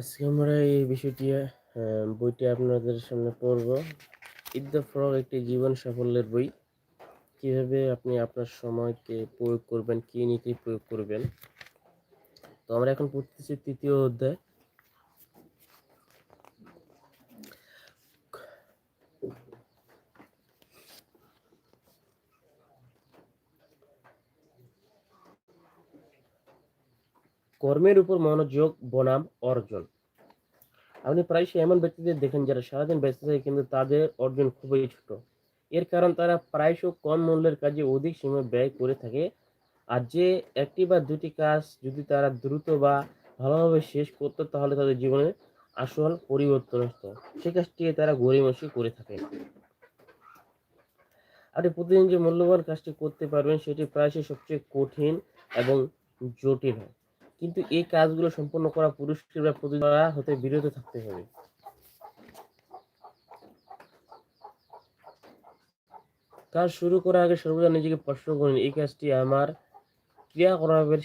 আজকে আমরা এই বিষয়টি বইটি আপনাদের সামনে পড়ব। ইদ দ্য ফ্রগ একটি জীবন সাফল্যের বই। কীভাবে আপনি আপনার সময়কে প্রয়োগ করবেন, কী নীতি প্রয়োগ করবেন? তো আমরা এখন পড়তেছি তৃতীয় অধ্যায়। কর্মের উপর মনোযোগ, বনাম, অর্জন। আপনি প্রায়শই এমন ব্যক্তিদের দেখেন যারা সারাদিন ব্যস্ত থাকে কিন্তু তাদের অর্জন খুবই ছোট। এর কারণ তারা প্রায়শ কম মূল্যের কাজে অধিক সময় ব্যয় করে থাকে। আর যে একটি বা দুটি কাজ যদি তারা দ্রুত বা ভালোভাবে শেষ করতো তাহলে তাদের জীবনে আসল পরিবর্তন হতো সে কাজটি তারা গরিমসি করে থাকে। আপনি প্রতিদিন যে মূল্যবান কাজটি করতে পারবেন সেটি প্রায়শই সবচেয়ে কঠিন এবং জটিল হয়। কিন্তু এই কাজগুলো সম্পন্ন করা পুরুষকে বা প্রতিযোগিতা হতে বিরত থাকতে হবে। কাজ শুরু করার আগে সর্বদা নিজেকে প্রশ্ন করুন এই কাজটি আমার ক্রিয়াকলাপের